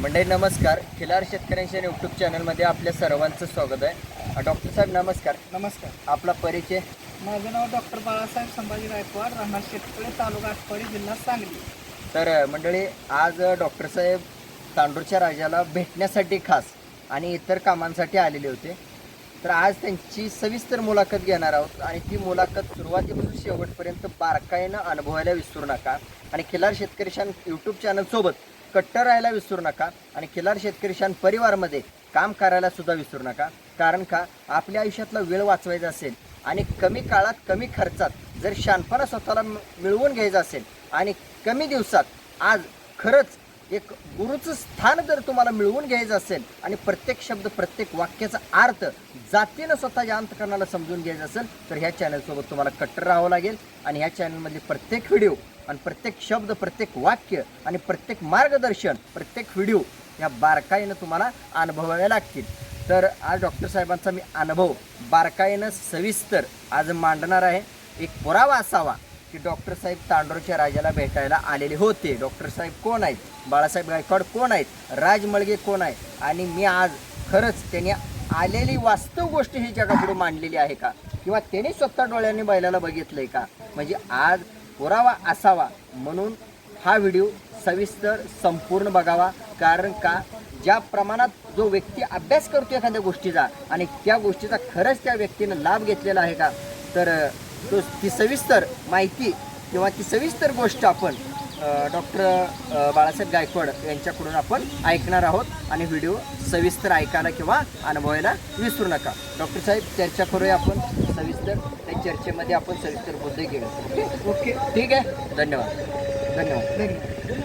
मंडळी नमस्कार. खिलार शेतकऱ्यांच्या यूट्यूब चॅनलमध्ये आपल्या सर्वांचं स्वागत आहे. डॉक्टर साहेब नमस्कार. नमस्कार. आपला परिचय? माझं नाव डॉक्टर बाळासाहेब संभाजी गायकवाड राहणार शेतकरी तालुका आटपाडी जिल्हा सांगली. तर मंडळी आज डॉक्टर साहेब तांडूरच्या राजाला भेटण्यासाठी खास आणि इतर कामांसाठी आलेले होते. तर आज त्यांची सविस्तर मुलाखत घेणार आहोत आणि ती मुलाखत सुरुवातीपासून शेवटपर्यंत बारकाईनं अनुभवायला विसरू नका. आणि खिलार शेतकरी शान यूट्यूब चॅनलसोबत कट्टर राहायला विसरू नका आणि खिलार शेतकरी शान परिवारमध्ये काम करायला सुद्धा विसरू नका. कारण का? आपल्या आयुष्यातला वेळ वाचवायचा असेल आणि कमी काळात कमी खर्चात जर शानपणा स्वतःला मिळवून घ्यायचं असेल आणि कमी दिवसात आज खरंच एक गुरुचं स्थान जर तुम्हाला मिळवून घ्यायचं असेल आणि प्रत्येक शब्द प्रत्येक वाक्याचा अर्थ जातीनं स्वतःच्या अंतकरणाला समजून घ्यायचं असेल तर ह्या चॅनलसोबत तुम्हाला कट्टर राहावं लागेल. आणि ह्या चॅनलमधले प्रत्येक व्हिडिओ आणि प्रत्येक शब्द प्रत्येक वाक्य आणि प्रत्येक मार्गदर्शन प्रत्येक व्हिडिओ ह्या बारकाईनं तुम्हाला अनुभवाव्या लागतील. तर आज डॉक्टर साहेबांचा मी अनुभव बारकाईनं सविस्तर आज मांडणार आहे. एक पुरावा असावा. की डॉक्टर साहेब तांडोरच्या राजाला भेटायला आलेले होते. डॉक्टर साहेब कोण आहेत? बाळासाहेब गायकवाड कोण आहेत? राजमळगे कोण आहे आणि मी आज खरंच त्यांनी आलेली वास्तव गोष्ट ही जगापुढे मांडलेली आहे का? किंवा त्यांनी स्वतः डोळ्यांनी बैलाला बघितलंय का? म्हणजे आज पुरावा असावा म्हणून हा व्हिडिओ सविस्तर संपूर्ण बघावा. कारण का? ज्या प्रमाणात जो व्यक्ती अभ्यास करतो एखाद्या गोष्टीचा आणि त्या गोष्टीचा खरंच त्या व्यक्तीनं लाभ घेतलेला आहे का? तर तो ती सविस्तर माहिती किंवा ती सविस्तर गोष्ट आपण डॉक्टर बाळासाहेब गायकवाड यांच्याकडून आपण ऐकणार आहोत आणि व्हिडिओ सविस्तर ऐकायला किंवा अनुभवायला विसरू नका. डॉक्टर साहेब चर्चा करूया आपण सविस्तर. त्या चर्चेमध्ये आपण सविस्तर मुद्दे घेऊया. Okay okay. ठीक आहे? धन्यवाद. धन्यवाद. धन्यवाद.